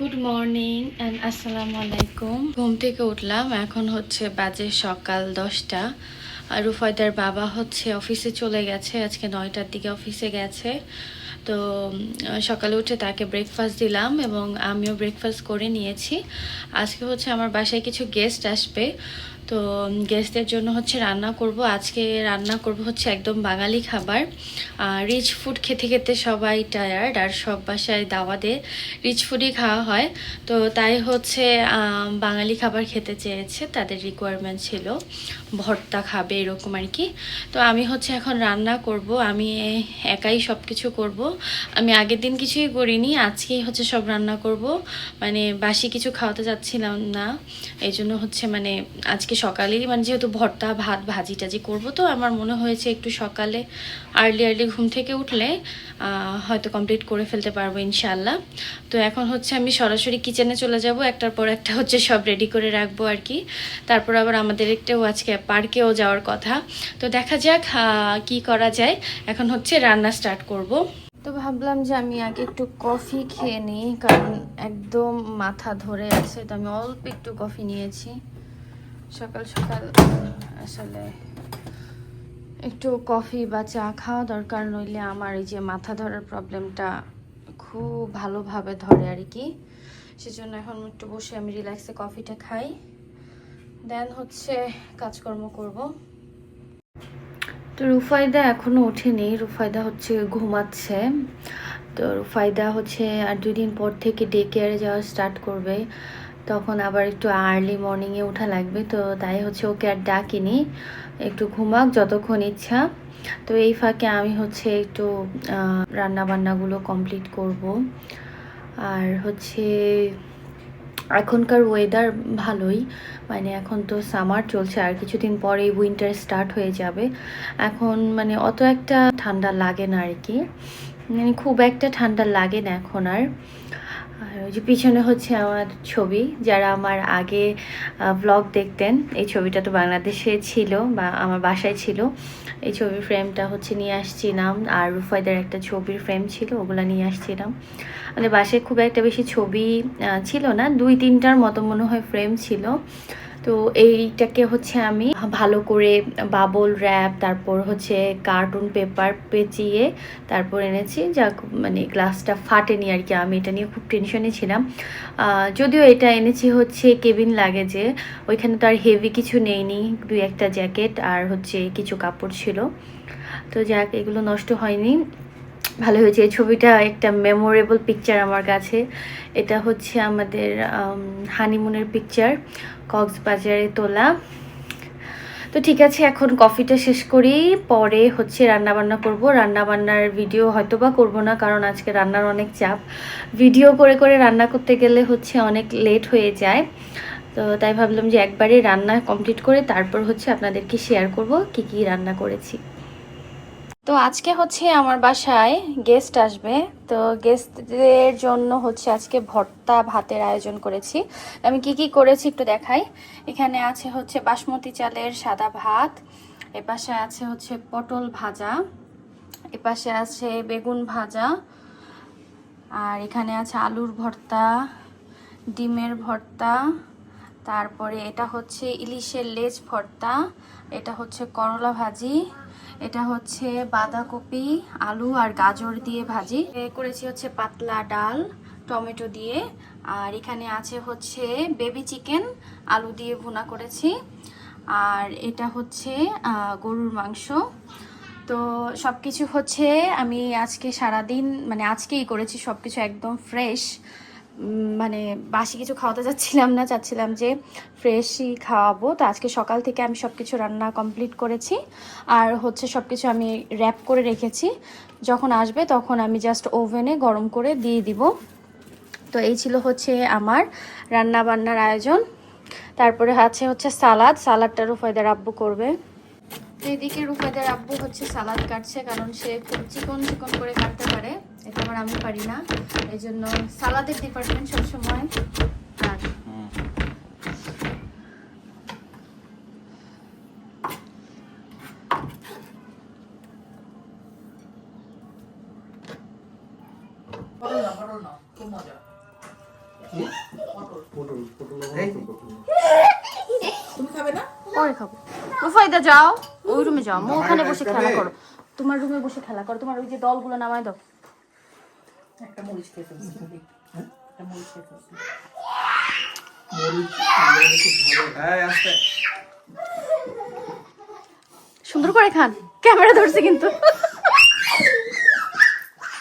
Good morning and আসসালামু আলাইকুম ঘুম থেকে উঠলাম, এখন হচ্ছে বাজে সকাল দশটা। আর রুফয়দার বাবা হচ্ছে অফিসে চলে গেছে, আজকে নয়টার দিকে অফিসে গেছে। তো সকালে উঠে তাকে ব্রেকফাস্ট দিলাম এবং আমিও ব্রেকফাস্ট করে নিয়েছি। আজকে হচ্ছে আমার বাসায় কিছু গেস্ট আসবে। তো গেস্টদের জন্য হচ্ছে রান্না করব। আজকে রান্না করব হচ্ছে একদম বাঙালি খাবার। রিচ ফুড খেতে খেতে সবাই টায়ার্ড আর সব বাসায় দাওয়াতে রিচ ফুডই খাওয়া হয়। তো তাই হচ্ছে বাঙালি খাবার খেতে চেয়েছে, তাদের রিকোয়ারমেন্ট ছিল। ভর্তা খাবে এরকম আর কি। তো আমি হচ্ছে এখন রান্না করব। আমি একাই সব কিছু করব। আমি আগের দিন কিছুই করিনি, আজকেই হচ্ছে সব রান্না করব। মানে বাসি কিছু খাওয়াতে যাচ্ছিলাম না। এই জন্য হচ্ছে মানে আজকে সকালেই মানে যেহেতু ভর্তা, ভাত, ভাজি টাজি করব, তো আমার মনে হয়েছে একটু সকালে আর্লি আর্লি ঘুম থেকে উঠলে হয়তো কমপ্লিট করে ফেলতে পারব ইনশাল্লাহ তো এখন হচ্ছে আমি সরাসরি কিচেনে চলে যাব, একটার পর একটা হচ্ছে সব রেডি করে রাখব আর কি। তারপর আবার আমাদের একটাও আজকে পার্কেও যাওয়ার কথা। তো দেখা যাক কি করা যায়। এখন হচ্ছে রান্না স্টার্ট করব। তো ভাবলাম যে আমি আগে একটু কফি খেয়ে নিই, কারণ একদম মাথা ধরে আছে, তো আমি অল্প একটু কফি নিয়েছি। সকাল সকাল আসলে একটু কফি বা চা খাওয়া দরকার, নইলে আমার এই যে মাথা ধরার প্রবলেমটা খুব ভালোভাবে ধরে আর কি। সেজন্য এখন একটু বসে আমি রিল্যাক্সে কফিটা খাই। দেন হচ্ছে কাজকর্ম করব। তো রুফায়দা এখনও ওঠেনি রুফায়দা হচ্ছে ঘুমাচ্ছে। তো রুফায়দা হচ্ছে আর দুই দিন পর থেকে ডে কেয়ারে যাওয়া স্টার্ট করবে। তখন আবার একটু আর্লি মর্নিংয়ে ওঠা লাগবে, তো তাই হচ্ছে ওকে আর ডাকিনি। একটু ঘুমাক যতক্ষণ ইচ্ছা। তো এই ফাঁকে আমি হচ্ছে একটু রান্না বান্নাগুলো কমপ্লিট করব। আর হচ্ছে এখনকার ওয়েদার ভালোই মানে এখন তো সামার চলছে, আর কিছুদিন পরেই উইন্টার স্টার্ট হয়ে যাবে। এখন মানে অত একটা ঠান্ডা লাগে না আর কি। মানে খুব একটা ঠান্ডা লাগে না এখন আর। ওই যে পিছনে হচ্ছে আমার ছবি, যারা আমার আগে ব্লগ দেখতেন, এই ছবিটা তো বাংলাদেশে ছিল বা আমার বাসায় ছিল। এই ছবির ফ্রেমটা হচ্ছে নিয়ে আসছিলাম আর রুফাইদের একটা ছবির ফ্রেম ছিল, ওগুলো নিয়ে আসছিলাম। মানে বাসায় খুব একটা বেশি ছবি ছিল না, দুই তিনটার মতো মনে হয় ফ্রেম ছিল। তো এইটাকে হচ্ছে আমি ভালো করে বাবল, র্যাপ, তারপর হচ্ছে কার্টুন পেপার পেঁচিয়ে তারপর এনেছি। যা মানে গ্লাসটা ফাটেনি আর কি, আমি এটা নিয়ে খুব টেনশনে ছিলাম। যদিও এটা এনেছি হচ্ছে কেবিন লাগেজে, ওইখানে তো আর হেভি কিছু নেইনি, দুই একটা জ্যাকেট আর হচ্ছে কিছু কাপড় ছিল। তো যাক, এগুলো নষ্ট হয়নি। ভালো হয়েছে, এই ছবিটা একটা মেমোরেবল পিকচার আমার কাছে। এটা হচ্ছে আমাদের হানিমুনের পিকচার কক্সবাজারে তোলা। তো ঠিক আছে, এখন কফিটা শেষ করি। পরে হচ্ছে রান্নাবান্না করব। রান্না বান্নার ভিডিও হয়তো বা করব না, কারণ আজকে রান্নার অনেক চাপ। ভিডিও করে করে রান্না করতে গেলে হচ্ছে অনেক লেট হয়ে যায়। তো তাই ভাবলাম যে একবারে রান্না কমপ্লিট করে তারপর হচ্ছে আপনাদেরকে শেয়ার করব, কি কি রান্না করেছি। তো আজকে হচ্ছে আমার বাসায় গেস্ট আসবে। তো গেস্টদের জন্য হচ্ছে আজকে ভর্তা ভাতের আয়োজন করেছি। আমি কি কি করেছি একটু দেখাই। এখানে আছে হচ্ছে বাসমতি চালের সাদা ভাত এপাশে আছে হচ্ছে পটল ভাজা এপাশে আছে বেগুন ভাজা, আর এখানে আছে আলুর ভর্তা, ডিমের ভর্তা, তারপরে এটা হচ্ছে ইলিশের লেজ ভর্তা, এটা হচ্ছে করলা ভাজি এটা হচ্ছে বাঁধাকপি, আলু আর গাজর দিয়ে ভাজি। করেছি হচ্ছে পাতলা ডাল, টমেটো দিয়ে। আর এখানে আছে হচ্ছে বেবি চিকেন, আলু দিয়ে ভুনা করেছি। আর এটা হচ্ছে গরুর মাংস। তো সব কিছু হচ্ছে আমি আজকে সারাদিন মানে আজকেই করেছি সব কিছু একদম ফ্রেশ। মানে বাসি কিছু খাওয়াতে যাচ্ছিলাম না, চাচ্ছিলাম যে ফ্রেশই খাওয়াবো। তো আজকে সকাল থেকে আমি সব কিছু রান্না কমপ্লিট করেছি। আর হচ্ছে সব কিছু আমি র্যাপ করে রেখেছি। যখন আসবে তখন আমি জাস্ট ওভেনে গরম করে দিয়ে দিব। তো এই ছিল হচ্ছে আমার রান্না বান্নার আয়োজন। তারপরে আছে হচ্ছে সালাদ। সালাদটা রুফায়দার আব্বু করবে। তো এদিকে রুফায়দার আব্বু হচ্ছে সালাদ কাটছে, কারণ সে খুব চিকন চিকন করে কাটতে পারে। এটা আবার আমি পারি না। এই জন্য সালাদের ডিপার্টমেন্ট সবসময় আর পারো খুব। যাও ওই রুমে যাও। ওখানে বসে খেলা করো। তোমার রুমে বসে খেলা করো। তোমার ওই যে দলগুলো নামায় দাও। একটা মরিচ খেয়ে ফেলছি একটা মরিচ খেয়ে ফেলছি। মরিচ মরিচ খুব ভালো এই আস্তে। সুন্দর করে খান। ক্যামেরা ধরছে কিন্তু।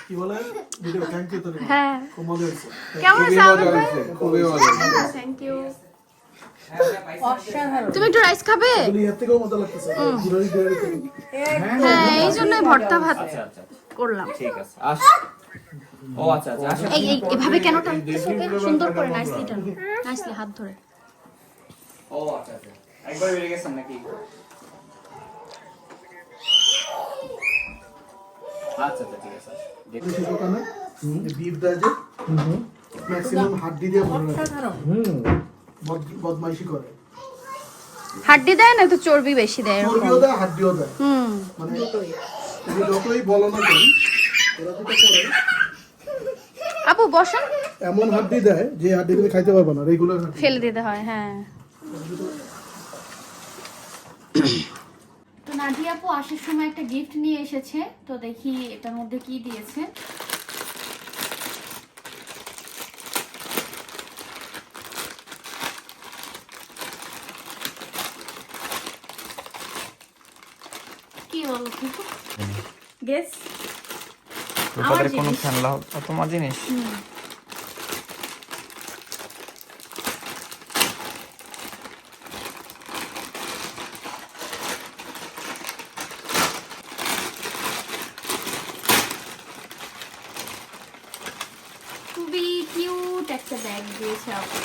কি বলে? ভিডিও থ্যাংক ইউ তোর। হ্যাঁ। খুব মজা হয়েছে। কেমন আছে আমার খুবই মজা থ্যাংক ইউ তুমি একটু রাইস খাবে? হ্যাঁ এই জন্যই ভর্তা ভাত আচ্ছা আচ্ছা। করলাম। ঠিক আছে। আস। ও আচ্ছা আচ্ছা এই এভাবে কেন টানতেছো ওকে সুন্দর করে নাইসলি টানো নাইসলি হাত ধরে। ও আচ্ছা আচ্ছা। একবার বেরিয়ে গেছেন নাকি? আচ্ছা আচ্ছা ঠিক আছে। দেখুন। সেই বিফ দেয় ম্যাক্সিমাম হাড্ডি দিয়ে ভরে রাখে। বদমাইশি করে। হাড্ডি দেয় না তো চর্বি বেশি দেয়। চর্বিও দেয় হাড্ডিও দেয়। হুম। মানে যতই বলো না কেন ওরা যেটা করে আপু বসেন। এমন হাড্ডি দেয় যে হাড্ডি তুমি খাইতে পারবে না রেগুলার ফেলে দিতে হয় হ্যাঁ। তো নাদিয়া আপু আসার সময় একটা গিফট নিয়ে এসেছে তো দেখি এটার মধ্যে কি দিয়েছে। কি বলো গেস রূপাদের কোনো। খেলনা তোমার জিনিস? খুবই কিউট একটা ব্যাগ দিয়েছে আপু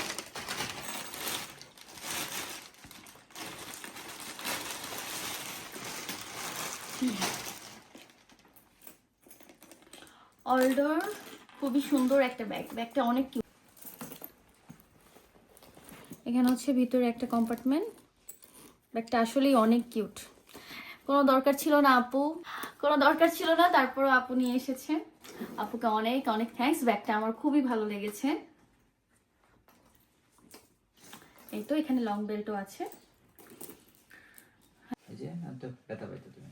অলডোর খুবই সুন্দর একটা ব্যাগ ব্যাগটা অনেক কিউট এখানে হচ্ছে ভিতরে একটা কম্পার্টমেন্ট ব্যাগটা আসলেই অনেক কিউট কোনো দরকার ছিল না আপু। কোনো দরকার ছিল না, তারপরও আপু নিয়ে এসেছে। আপুকে অনেক অনেক থ্যাঙ্কস ব্যাগটা আমার খুবই ভালো লেগেছে। এই তো এখানে লং বেল্টও আছে এই যে আমি তো ব্যথা পাইতো তুমি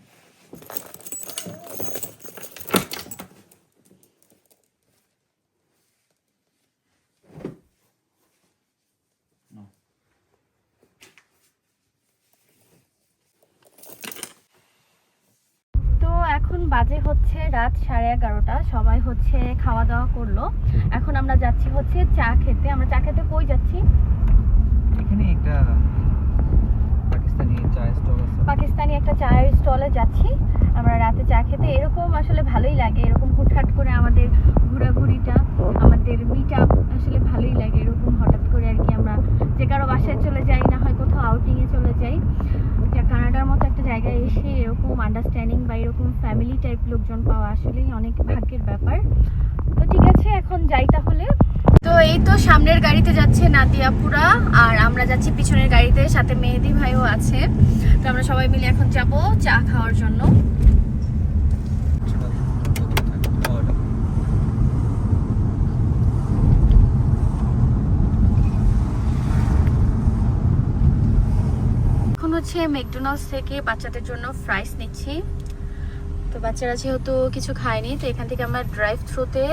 তো এখন বাজে হচ্ছে রাত সাড়ে এগারোটা সবাই হচ্ছে খাওয়া দাওয়া করল। এখন আমরা যাচ্ছি হচ্ছে চা খেতে। আমরা চা খেতে কই যাচ্ছি এখানে একটা পাকিস্তানি চা স্টল আছে পাকিস্তানি একটা চায়ের স্টলে যাচ্ছি আমরা রাতে চা খেতে এরকম আসলে ভালোই লাগে এরকম হুটহাট করে আমাদের ঘোরাঘুরিটা আমাদের মিট আপ আসলে ভালোই লাগে এরকম হঠাৎ করে আর কি আমরা যে কারও বাসায় চলে যাই না হয় কোথাও আউটিংয়ে চলে যাই যা কানাডার মতো একটা জায়গায় এসে এরকম আন্ডারস্ট্যান্ডিং বা এরকম ফ্যামিলি টাইপ লোকজন পাওয়া আসলেই অনেক ভাগ্যের ব্যাপার। তো ঠিক আছে, এখন যাই তাহলে। তো এই তো সামনের গাড়িতে যাচ্ছে নাদিয়াপুরা আর আমরা যাচ্ছি পিছনের গাড়িতে, সাথে মেহেদি ভাইও আছে। তো আমরা সবাই মিলে এখন যাব চা খাওয়ার জন্য। এখন হচ্ছে ম্যাকডোনাল্ডস থেকে বাচ্চাদের জন্য ফ্রাইস নিচ্ছি। তো বাচ্চারা যেহেতু কিছু খায়নি তো এখান থেকে আমরা ড্রাইভ থ্রুতে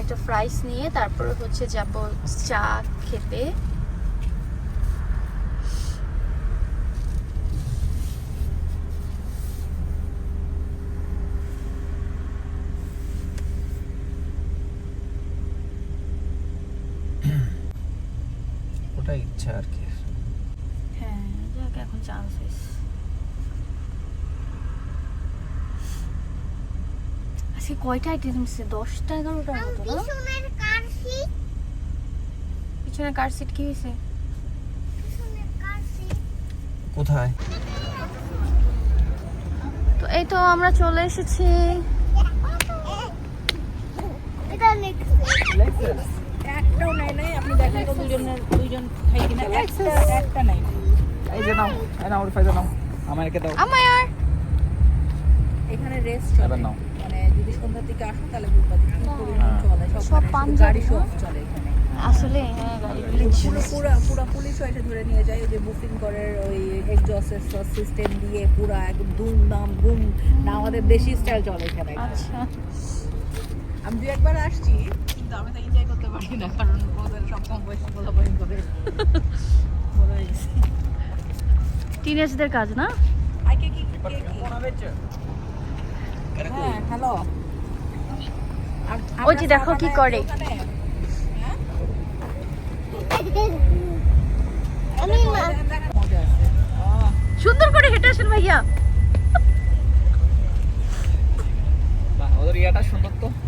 একটা ফ্রাইস নিয়ে তারপর হচ্ছে যাব চা খেতে। ওটাই ইচ্ছা আর কি। হ্যাঁ যাক এখন চান্স হয়েছে। আজকে কয়টা আইটেম দিচ্ছে দশটা এগারোটার মতো না? পিছনে কার সিট কি হয়েছে কোথায়? তো এই তো আমরা চলে এসেছি। এটা একটাও নাই নাই আপনি দেখেন তো দুজনের দুইজন খাই কিনা। একটা একটা নাই এই যে নাও এই নাও ফায়দা নাও। আমাকে দাও। আমার এখানে রেস্ট এবার নাও। মানে যদি সন্ধ্যার দিকে আসো তাহলে বুধবার দিন পরিবহন চলে সব মানে গাড়ি সব চলে এখানে। আসলে পুরো পুরো পুরো পুলিশও এসে ধরে নিয়ে যায় ওই যে বুকিং করে ওই এক্সজস্ট সিস্টেম দিয়ে পুরো একদম দুম দাম গুম না আমাদের দেশি স্টাইল চলে এখানে। আচ্ছা। আমি দু একবার আসছি কিন্তু আমি তো এনজয় করতে পারি না কারণ ওদের সব কম বয়সী বলা বয়স করে। বড় হয়ে গেছি। টিনেজদের কাজ না? আইকে কি কে কি হ্যাঁ হ্যালো ওই যে দেখো কি করে। সুন্দর করে হেঁটে আসেন ভাইয়া।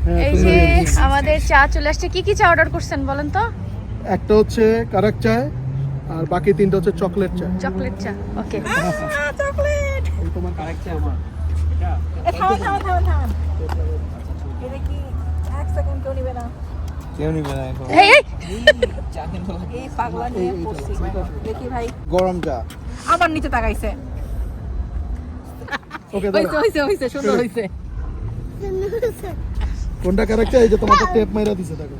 হ্যাঁ, এই যে আমাদের চা চলে আসছে। কি কি চা অর্ডার করছেন বলেন তো? একটা হচ্ছে কারাক চায় আর বাকি তিনটা হচ্ছে চকলেট চায় চকলেট চা ওকে চকলেট। তোমার কারেক্ট আমার। এটা এ থামান থামান থামান থামান এটা কি এক সেকেন্ড কেউ নিবে না? কেউ নিবে না এখন। এই এই। চা কিন্তু এই পাগলা নিয়ে পড়ছি দেখি ভাই। গরম চা। আমার নিচে তাকাইছে। কোনটা এই যে তোমাকে টেপ মাইরা দিছে দেখো।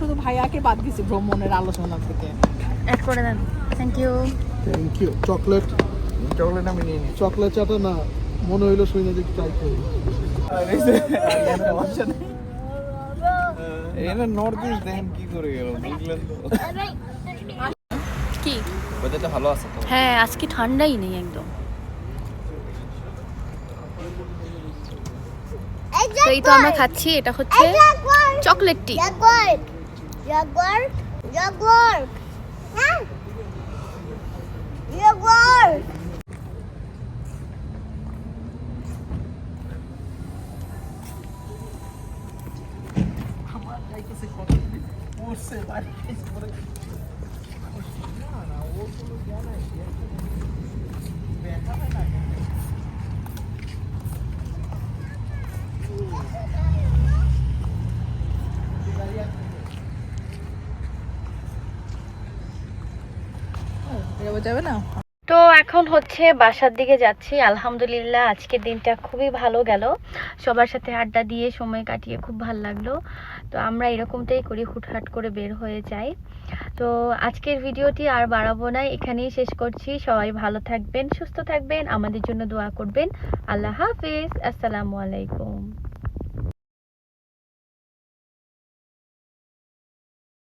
শুধু ভাইয়াকে বাদ দিছি ভ্রমণের আলোচনা থেকে। অ্যাড করে দেন। Thank you thank you chocolate chocolate আমি নিয়ে নিই চকলেট চাটা না মনে হইল শুনে যে ট্রাই করি। এটা নর্থ ইস্ট দেখেন কি করে গেল বুঝলেন তো? কি? ওয়েদারটা ভালো আছে তো। হ্যাঁ আজকে ঠান্ডাই নেই একদম। এই তো এই তো আমরা খাচ্ছি এটা হচ্ছে চকলেট টি জাগুয়ার জাগুয়ার জাগুয়ার হ্যাঁ? você vai por aqui. Outro lugar na gente. Na gente. Aqui. যাবে না? তো এখন হচ্ছে বাসার দিকে যাচ্ছি। আলহামদুলিল্লাহ, আজকের দিনটা খুবই ভালো গেল। সবার সাথে আড্ডা দিয়ে সময় কাটিয়ে খুব ভালো লাগল। তো আমরা এরকমটাই করি, হুটহাট করে বের হয়ে যাই। তো আজকের ভিডিওটি আর বাড়াবো না, এখানেই শেষ করছি। সবাই ভালো থাকবেন, সুস্থ থাকবেন, আমাদের জন্য দোয়া করবেন। আল্লাহ হাফিজ, আসসালামু আলাইকুম।